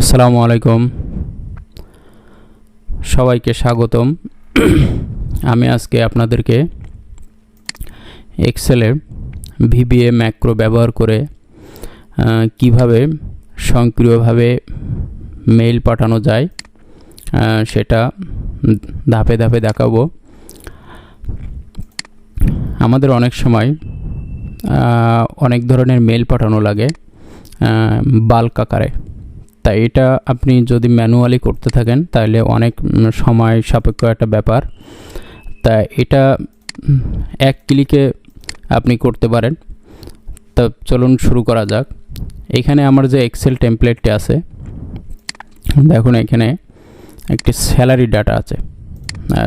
আসসালামু আলাইকুম। সবাইকে স্বাগতম। আমি আজকে আপনাদেরকে এক্সেলের ভিবিএ ম্যাক্রো ব্যবহার করে কীভাবে স্বয়ংক্রিয়ভাবে মেইল পাঠানো যায় সেটা ধাপে ধাপে দেখাবো। আমাদের অনেক সময় অনেক ধরনের মেল পাঠানো লাগে বাল্ক আকারে। তাই এটা আপনি যদি ম্যানুয়ালি করতে থাকেন, তাহলে অনেক সময় সাপেক্ষ একটা ব্যাপার। তা এটা এক ক্লিকে আপনি করতে পারেন। তা চলুন শুরু করা যাক। এখানে আমার যে এক্সেল টেমপ্লেটটি আছে, দেখুন এখানে একটি স্যালারি ডাটা আছে।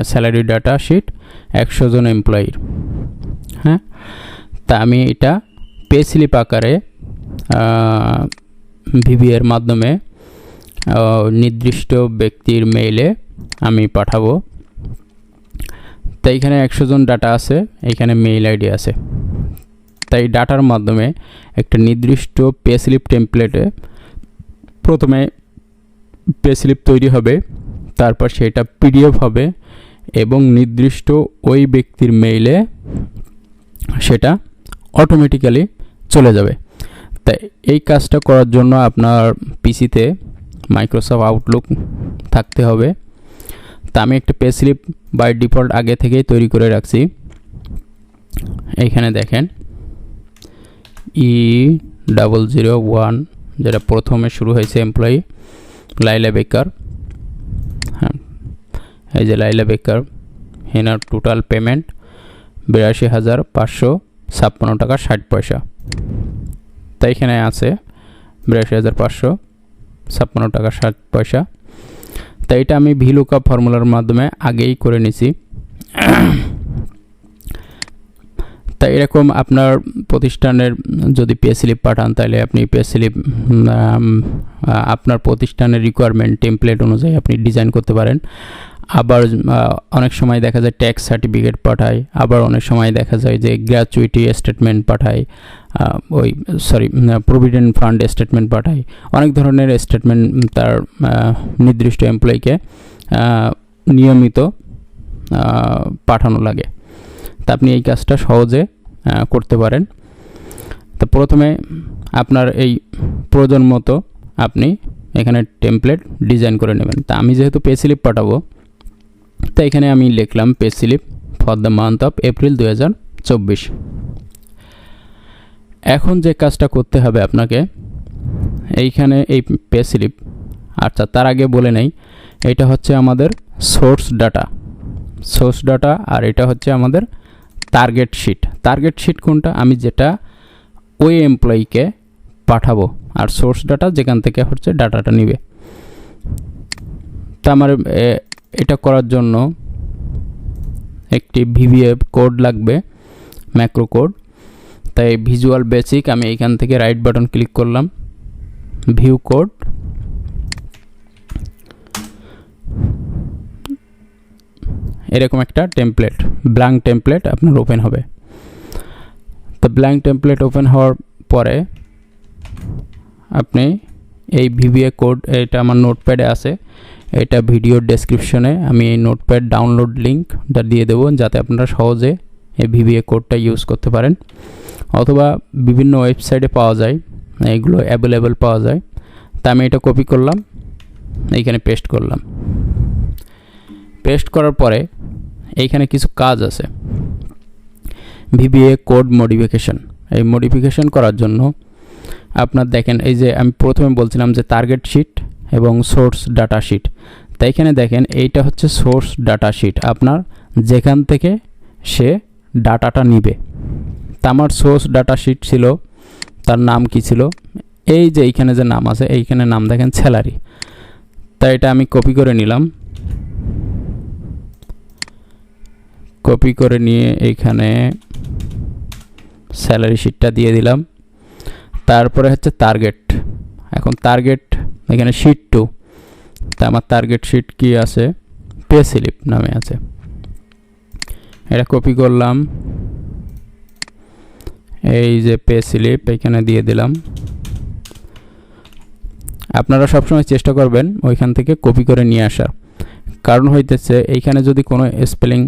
স্যালারি ডাটা শিট একশো জন এমপ্লয়ির হ্যাঁ? তা আমি এটা পেস্লিপ আকারে ভিভিএর মাধ্যমে নির্দিষ্ট ব্যক্তির মেইলে আমি পাঠাবো। তাই এখানে একশো জন ডাটা আছে, এখানে মেইল আইডি আছে। তাই ডাটার মাধ্যমে একটা নির্দিষ্ট পে স্লিপ টেমপ্লেটে প্রথমে পে স্লিপ তৈরি হবে, তারপর সেটা পিডিএফ হবে এবং নির্দিষ্ট ওই ব্যক্তির মেইলে সেটা অটোমেটিক্যালি চলে যাবে। তাই এই কাজটা করার জন্য আপনার পিসিতে মাইক্রোসফট আউটলুক থাকতে হবে। তা আমি একটা পে স্লিপ বাই ডিফল্ট আগে থেকেই তৈরি করে রাখছি। এইখানে দেখেন ই ডাবল জিরো ওয়ান যেটা প্রথমে শুরু হয়েছে এমপ্লয়ি লাইলা বেকার হ্যাঁ এই যে লাইলা বেকার হেনার টোটাল পেমেন্ট বিরাশি হাজার পাঁচশো ছাপ্পান্ন টাকা ষাট পয়সা। তাই এখানে আছে বিরাশি হাজার পাঁচশো ছাপ্পান্ন টাকা ষাট পয়সা। তাই এটা আমি ভিলুকা ফর্মুলার মাধ্যমে আগেই করে নিছি। তাই এরকম আপনার প্রতিষ্ঠানের যদি পে স্লিপ পাঠান, তাহলে আপনি পে স্লিপ আপনার প্রতিষ্ঠানের রিকোয়ারমেন্ট টেমপ্লেট অনুযায়ী আপনি ডিজাইন করতে পারেন। আবার অনেক সময় দেখা যায় ট্যাক্স সার্টিফিকেট পাঠায়, আবার অনেক সময় দেখা যায় যে গ্র্যাচুইটি স্টেটমেন্ট পাঠায় ওই সরি প্রভিডেন্ট ফান্ড স্টেটমেন্ট পাঠায়। অনেক ধরনের স্টেটমেন্ট তার নির্দিষ্ট এমপ্লয়িকে নিয়মিত পাঠানো লাগে। তা আপনি এই কাজটা সহজে করতে পারেন। তো প্রথমে আপনার এই প্রয়োজন মতো আপনি এখানে টেমপ্লেট ডিজাইন করে নেবেন। তা আমি যেহেতু পে স্লিপ পাঠাবো তো এখানে আমি লিখলাম pay slip for the month of April দু এখন যে কাজটা করতে হবে আপনাকে, এইখানে এই পে স্লিপ আচ্ছা তার আগে বলে নেই, এটা হচ্ছে আমাদের সোর্স ডাটা। সোর্স ডাটা আর এটা হচ্ছে আমাদের টার্গেট শিট। টার্গেট শিট কোনটা? আমি যেটা ওই এমপ্লয়িকে পাঠাবো আর সোর্স ডাটা যেখান থেকে হচ্ছে ডাটাটা নিবে। তা আমার এটা করার জন্য একটি ভিভিএফ কোড লাগবে ম্যাক্রো কোড তাই ভিজুয়াল বেসিক আমি এইখান থেকে রাইট বাটন ক্লিক করলাম। ভিউ কোড এরকম একটা টেমপ্লেট ব্ল্যাঙ্ক টেমপ্লেট আপনার ওপেন হবে। তো ব্ল্যাঙ্ক টেমপ্লেট ওপেন হওয়ার পরে আপনি এই ভিভিএ কোড এটা আমার নোটপ্যাডে আছে। এটা ভিডিওর ডেসক্রিপশনে আমি এই নোটপ্যাড ডাউনলোড লিঙ্কটা দিয়ে দেবো যাতে আপনারা সহজে এই ভিভিএ কোডটা ইউজ করতে পারেন। অথবা বিভিন্ন ওয়েবসাইটে পাওয়া যায়, এগুলো অ্যাভেলেবেল পাওয়া যায়। তা আমি এটা কপি করলাম, এইখানে পেস্ট করলাম। পেস্ট করার পরে এইখানে কিছু কাজ আছে। ভিবিএ কোড মডিফিকেশন এই মডিফিকেশন করার জন্য আপনার দেখেন, এই যে আমি প্রথমে বলছিলাম যে টার্গেট শিট এবং সোর্স ডাটা শিট তাই এখানে দেখেন, এইটা হচ্ছে সোর্স ডাটা শিট আপনার যেখান থেকে সে ডাটাটা নিবে। তা আমার সোর্স ডাটা শিট ছিল, তার নাম কি ছিল? এই যে এইখানে যে নাম আছে, এইখানে নাম দেখেন স্যালারি তাই এটা আমি কপি করে নিলাম। কপি করে নিয়ে এইখানে স্যালারি শিটটা দিয়ে দিলাম। তারপরে হচ্ছে টার্গেট এখন টার্গেট এখানে শিট টু তা আমার টার্গেট শিট কি আছে? পে স্লিপ নামে আছে। এটা কপি করলাম। এই যে পে স্লিপ এখানে দিয়ে দিলাম। আপনারা সবসময় চেষ্টা করবেন ওইখান থেকে কপি করে নিয়ে আসার। কারণ হইতেছে, এইখানে যদি কোনো স্পেলিং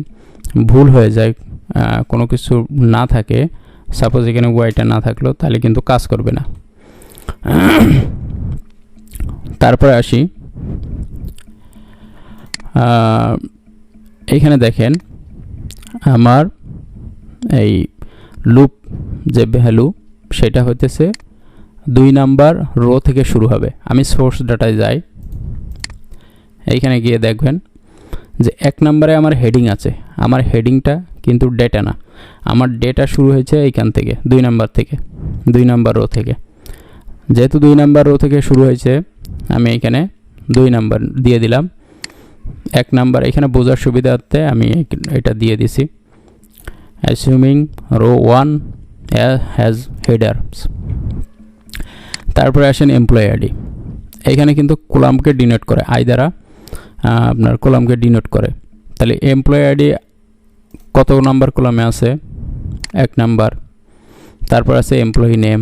ভুল হয়ে যায় কোনো কিছু না থাকে সাপোজ এখানে ওয়াইটা না থাকল, তাহলে কিন্তু কাজ করবে না। তারপরে আসি। এইখানে দেখেন আমার এই লুপ যে ভ্যালু সেটা হইতেছে দুই নাম্বার রো থেকে শুরু হবে। আমি সোর্স ডাটায় যাই। এইখানে গিয়ে দেখবেন যে এক নম্বরে আমার হেডিং আছে। আমার হেডিংটা কিন্তু ডেটা না। আমার ডেটা শুরু হয়েছে এইখান থেকে, দুই নাম্বার থেকে, দুই নাম্বার রো থেকে। যেহেতু দুই নাম্বার রো থেকে শুরু হয়েছে আমি এখানে দুই নাম্বার দিয়ে দিলাম। এক নাম্বার, এখানে বোঝার সুবিধার্থে আমি এটা দিয়ে দিছি। Assuming row one has headers তারপরে আসেন এমপ্লয় আইডি এখানে কিন্তু কোলামকে ডিনোট করে আই দ্বারা আপনার কোলামকে ডিনোট করে। তাহলে এমপ্লয় আইডি কত নাম্বার কোলামে আছে? এক নাম্বার। তারপর আছে এমপ্লয়ি নেম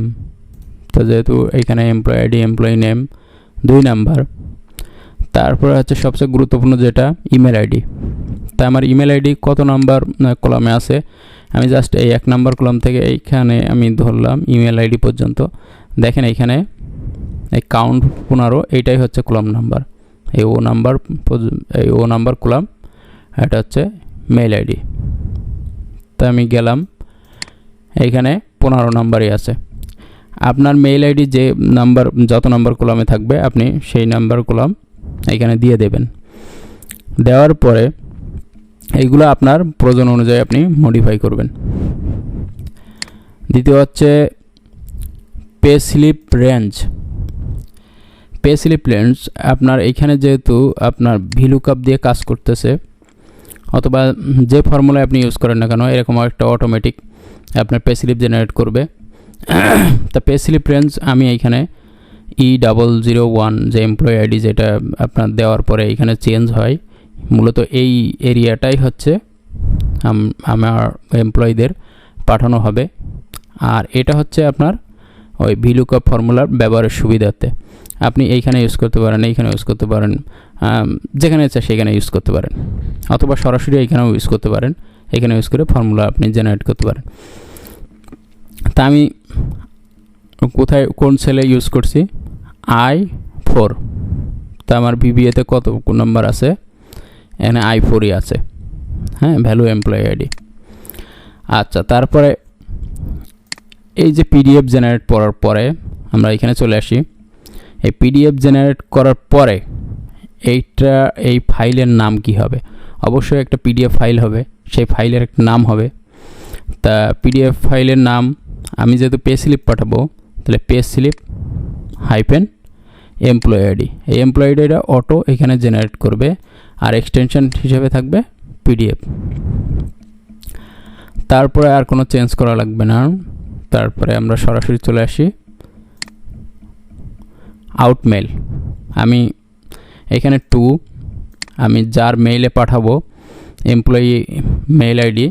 তো যেহেতু এখানে এমপ্লয় আইডি এমপ্লয়ি নেম দুই নাম্বার। তারপরে হচ্ছে সবচেয়ে গুরুত্বপূর্ণ যেটা, ইমেল আইডি। তা আমার ইমেল আইডি কত নাম্বার কলামে আছে। আমি জাস্ট এই এক নাম্বার কলাম থেকে এইখানে আমি ধরলাম ইমেল আইডি পর্যন্ত। দেখেন এইখানে এই কাউন্ট পনেরো, এইটাই হচ্ছে কলাম নাম্বার। এই ও নাম্বার এই ও নাম্বার কলাম, এটা হচ্ছে মেল আইডি। তা আমি গেলাম, এইখানে পনেরো নাম্বারই আছে। আপনার মেইল আইডি যে নাম্বার যত নাম্বার কলামে থাকবে, আপনি সেই নাম্বার কলাম এখানে দিয়ে দেবেন। দেওয়ার পরে এইগুলো আপনার প্রয়োজন অনুযায়ী আপনি মডিফাই করবেন। দ্বিতীয় হচ্ছে pay slip range pay slip range আপনার এইখানে যেহেতু আপনার ভিলুকাপ দিয়ে কাজ করতেছে, অথবা যে ফর্মুলা আপনি ইউজ করেন না কেন, এরকম একটা অটোমেটিক আপনার পে স্লিপ জেনারেট করবে। তা পে স্লিপ রেঞ্জ আমি এইখানে ই ডাবল জিরো ওয়ান যে এমপ্লয়ি আইডি যেটা আপনার দেওয়ার পরে এখানে চেঞ্জ হয়, মূলত এই এরিয়াটাই হচ্ছে আমার এমপ্লয়ীদের পাঠানো হবে। আর এটা হচ্ছে আপনার ওই ভিলুকপ ফর্মুলার ব্যবহারের সুবিধার্থে। আপনি এইখানে ইউজ করতে পারেন, এইখানে ইউজ করতে পারেন যেখানে ইচ্ছা সেখানে ইউজ করতে পারেন। অথবা সরাসরি এইখানেও ইউজ করতে পারেন, এখানে ইউজ করে ফর্মুলা আপনি জেনারেট করতে পারেন। তা আমি কোথায়, কোন সেলে ইউজ করছি? আই ফোর তা আমার বিবিএতে কত নাম্বার আছে? এখানে আই ফোরই আছে। হ্যাঁ ভ্যালু এমপ্লয়ি আইডি আচ্ছা তারপরে এই যে পিডিএফ জেনারেট করার পরে আমরা এখানে চলে আসি। এই পিডিএফ জেনারেট করার পরে এইটা, এই ফাইলের নাম কি হবে? অবশ্যই একটা পিডিএফ ফাইল হবে। সেই ফাইলের নাম হবে। তা পিডিএফ ফাইলের নাম আমি যেহেতু পে স্লিপ পাঠাবো, তাহলে pay slip hyphen employ ID এই এমপ্লয় আইডিটা অটো এখানে জেনারেট করবে, আর এক্সটেনশন হিসেবে থাকবে পিডিএফ তারপরে আর কোনো চেঞ্জ করা লাগবে না। তারপরে আমরা সরাসরি চলে আসি। আউটমেল আমি এখানে টু আমি যার মেইলে পাঠাবো এমপ্লয়ি মেইল আইডি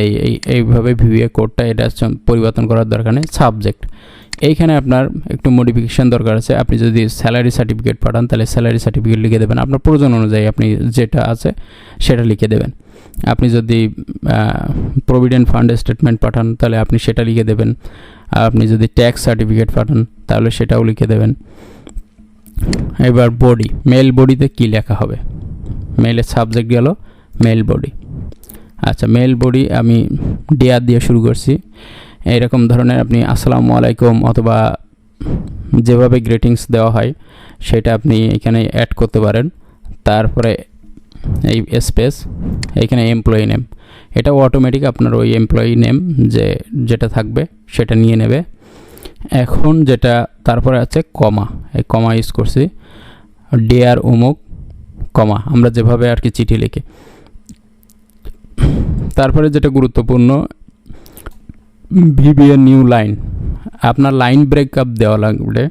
এই এই, এইভাবে ভিভিএ কোডটা এটা পরিবর্তন করার দরকার নেই, সাবজেক্ট। এইখানে আপনার একটু মডিফিকেশান দরকার আছে, আপনি যদি স্যালারি সার্টিফিকেট পাঠান, তাহলে স্যালারি সার্টিফিকেট লিখে দেবেন। আপনার প্রয়োজন অনুযায়ী আপনি যেটা আছে, সেটা লিখে দেবেন। আপনি যদি প্রভিডেন্ট ফান্ড স্টেটমেন্ট পাঠান, তাহলে আপনি সেটা লিখে দেবেন। আর আপনি যদি ট্যাক্স সার্টিফিকেট পাঠান, তাহলে সেটাও লিখে দেবেন। এবার বডি মেল বডিতে কি লেখা হবে? মেলের সাবজেক্ট গেল মেল বডি আচ্ছা মেল বডি আমি ডিয়ার দিয়ে শুরু করছি। এইরকম ধরনের আপনি আসসালামু আলাইকুম অথবা যেভাবে গ্রিটিংস দেওয়া হয়, সেটা আপনি এখানে অ্যাড করতে পারেন। তারপরে এই স্পেস এখানে এমপ্লয়ি নেম এটাও অটোমেটিক আপনার ওই এমপ্লয়ি নেম যে, যেটা থাকবে, সেটা নিয়ে নেবে। এখন যেটা, তারপরে আছে কমা এই কমা ইউজ করছি। ডিয়ার অমুক কমা আমরা যেভাবে আর কি চিঠি লিখি। তারপরে যেটা গুরুত্বপূর্ণ ভিবিএ নিউ লাইন। আপনার লাইন ব্রেকআপ দেওয়া লাগবে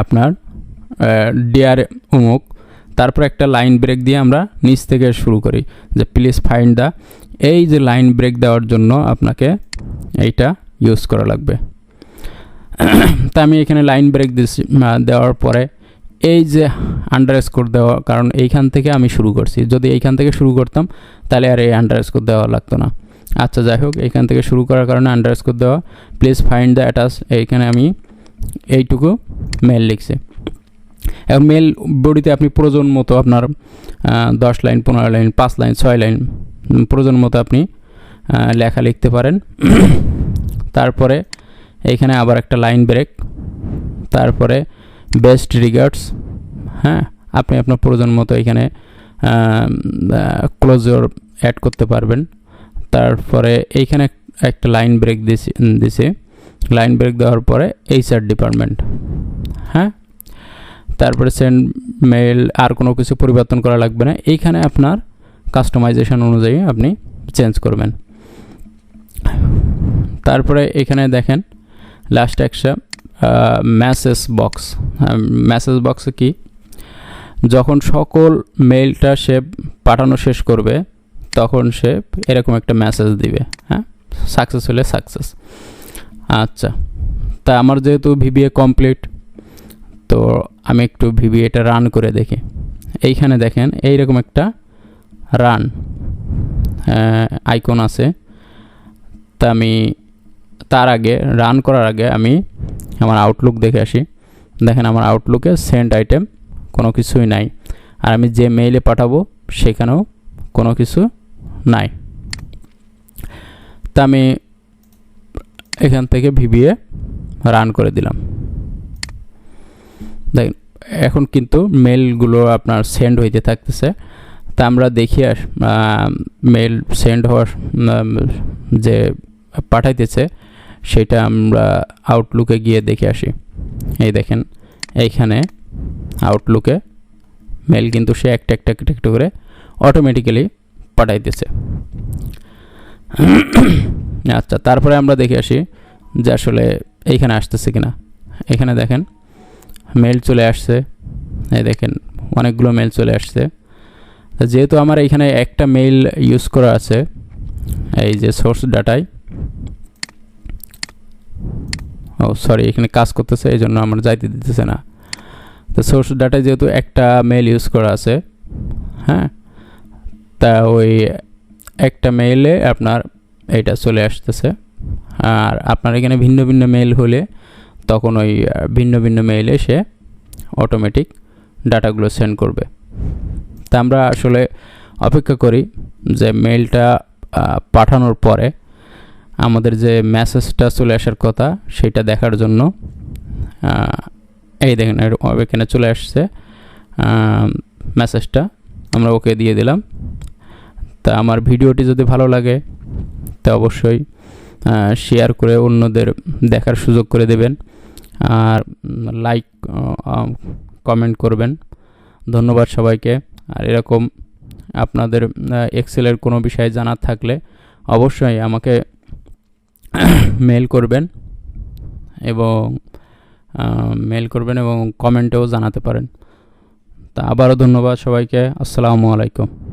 আপনার ডিয়ার অমুক তারপর একটা লাইন ব্রেক দিয়ে আমরা নিচ থেকে শুরু করি, যে প্লিজ ফাইন্ড দ্য এই যে লাইন ব্রেক দেওয়ার জন্য আপনাকে এইটা ইউজ করা লাগবে। তা আমি এখানে লাইন ব্রেক দিচ্ছি দেওয়ার পরে এই যে আন্ডার স্কোর দেওয়া, কারণ এইখান থেকে আমি শুরু করছি। যদি এইখান থেকে শুরু করতাম, তাহলে আর এই আন্ডার স্কোর দেওয়া লাগতো না। আচ্ছা যাই হোক, এইখান থেকে শুরু করার কারণে আন্ডার স্কোর দেওয়া। প্লিজ ফাইন্ড দ্য অ্যাটাচ এইখানে আমি এইটুকু মেল লিখছি। এবং মেল বডিতে আপনি প্রয়োজন মতো আপনার দশ লাইন, পনেরো লাইন, পাঁচ লাইন, ছয় লাইন প্রয়োজন মতো আপনি লেখা লিখতে পারেন। তারপরে এইখানে আবার একটা লাইন ব্রেক। তারপরে বেস্ট রিগার্ডস হ্যাঁ? আপনি আপনার প্রয়োজন মতো এখানে ক্লোজর অ্যাড করতে পারবেন। তারপরে এইখানে একটা লাইন ব্রেক দিছি লাইন ব্রেক দেওয়ার পরে এইচআর ডিপার্টমেন্ট হ্যাঁ? তারপরে সেন্ড মেল আর কোনো কিছু পরিবর্তন করা লাগবে না। এইখানে আপনার কাস্টমাইজেশন অনুযায়ী আপনি চেঞ্জ করবেন। তারপরে এখানে দেখেন লাস্ট একটা মেসেজ বক্স মেসেজ বক্সে কি? যখন সকল মেইলটা সে পাঠানো শেষ করবে, তখন সে এরকম একটা মেসেজ দিবে হ্যাঁ? সাকসেস হলে সাকসেস আচ্ছা তা আমার যেহেতু ভিবিএ কমপ্লিট তো আমি একটু ভিবিএটা রান করে দেখি। এইখানে দেখেন, এইরকম একটা রান আইকন আছে। তা আমি তার আগে রান করার আগে আমি আমার আউটলুক দেখে আসি। দেখেন আমার আউটলুকে সেন্ড আইটেম কোনো কিছুই নাই। আর আমি যে মেইলে পাঠাবো সেখানেও কোনো কিছু নাই। তা আমি এখান থেকে ভিবিএ রান করে দিলাম। দেখেন, এখন কিন্তু মেলগুলো আপনার সেন্ড হইতে থাকতেছে। তা আমরা দেখি মেল সেন্ড হওয়ার যে পাঠাইতেছে সেটা আমরা আউটলুকে গিয়ে দেখে আসি। এই দেখেন, এইখানে আউটলুকে মেল কিন্তু সে একটা একটা একটা একটা করে অটোমেটিক্যালি পাঠাই পাঠাইতেছে আচ্ছা তারপরে আমরা দেখে আসি যে আসলে এইখানে আসতেছে কিনা। এখানে দেখেন মেল চলে আসছে। এই দেখেন, অনেকগুলো মেল চলে আসছে। যেহেতু আমার এখানে একটা মেইল ইউজ করা আছে, এই যে সোর্স ডাটায় ও সরি এখানে কাজ করতেছে এই জন্য আমার যাইতে দিতেছে না। তো সোর্স ডাটায় যেহেতু একটা মেল ইউজ করা আছে হ্যাঁ? তা ওই একটা মেইলে আপনার এটা চলে আসতেছে। আর আপনার এখানে ভিন্ন ভিন্ন মেইল হলে তখন ওই ভিন্ন ভিন্ন মেইলে সে অটোমেটিক ডাটাগুলো সেন্ড করবে। তা আমরা আসলে অপেক্ষা করি যে মেইলটা পাঠানোর পরে আমাদের যে মেসেজটা চলে আসার কথা, সেটা দেখার জন্য এই দেখেন এখানে চলে আসছে মেসেজটা আমরা ওকে দিয়ে দিলাম। তা আমার ভিডিওটি যদি ভালো লাগে, তা অবশ্যই শেয়ার করে অন্যদের দেখার সুযোগ করে দেবেন। আর লাইক কমেন্ট করবেন। ধন্যবাদ সবাইকে। আর এরকম আপনাদের এক্সেলের কোনো বিষয়ে জানার থাকলে অবশ্যই আমাকে মেল করবেন এবং মেল করবেন এবং কমেন্টেও জানাতে পারেন। তা আবারও ধন্যবাদ সবাইকে। আসসালামু আলাইকুম।